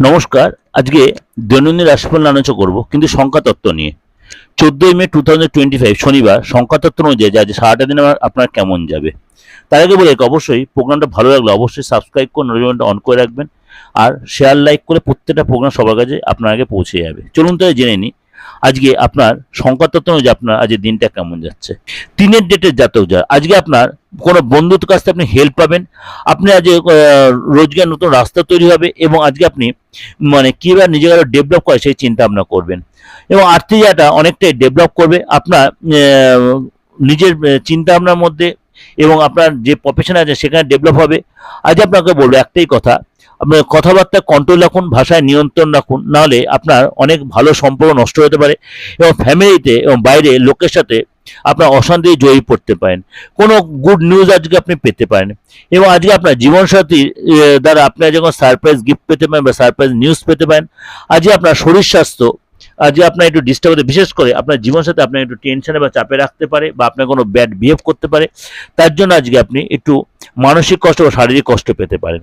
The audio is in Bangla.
নমস্কার, আজকে দৈনন্দিন রাশিফল আলোচনা করব, কিন্তু সংখ্যা তত্ত্ব নিয়ে। চোদ্দোই May two thousand twenty five শনিবার। সংখ্যা তত্ত্ব অনুযায়ী আজ সারাটা দিন আপনার কেমন যাবে? তার আগে বলে অবশ্যই প্রোগ্রামটা ভালো লাগলে অবশ্যই সাবস্ক্রাইব করে নোটিফিকেশনটা অন করে রাখবেন। আর শেয়ার লাইক করে প্রত্যেকটা প্রোগ্রাম সবার কাছে আপনার আগে পৌঁছে যাবে। চলুন তাহলে জেনে নিই আজকে আপনার সংখ্যা তত্ত্ব অনুযায়ী আপনার আজকের দিনটা কেমন যাচ্ছে? তিনের ডেটের জাতক যা আজকে আপনার কোনো বন্ধুর কাছ থেকে আপনি হেল্প পাবেন। আপনি আজকে রোজগার নতুন রাস্তা তৈরি হবে এবং আজকে আপনি মানে কীভাবে নিজেকে ডেভেলপ করে সেই চিন্তা ভাবনা করবেন। এবং আর্থিক জায়গাটা অনেকটাই ডেভেলপ করবে আপনার নিজের চিন্তা ভাবনার মধ্যে এবং আপনার যে প্রফেশন আছে সেখানে ডেভেলপ হবে। আজ আপনাকে বলব একটাই কথা কথাবার্তা কন্ট্রোল রাখুন ভাষায় নিয়ন্ত্রণ রাখুন নাহলে আপনার অনেক ভালো সম্পর্ক নষ্ট হতে পারে এবং ফ্যামিলিতে এবং বাইরে লোকের সাথে আপনার অশান্তি জয়ী পড়তে পারেন। কোনো গুড নিউজ আজকে আপনি পেতে পারেন। এবং আজকে আপনার জীবনসাথীর আহ, দ্বারা আপনি যখন সারপ্রাইজ গিফট পেতে পারেন বা সারপ্রাইজ নিউজ পেতে পারেন আজকে আপনার শরীর স্বাস্থ্য আজকে আপনার একটু ডিস্টার্ব হতে বিশেষ করে আপনার জীবন সাথে আপনার একটু টেনশনে বা চাপে রাখতে পারে বা আপনার কোনো ব্যাড বিহেভ করতে পারে তার জন্য আজকে আপনি একটু মানসিক কষ্ট বা শারীরিক কষ্ট পেতে পারেন।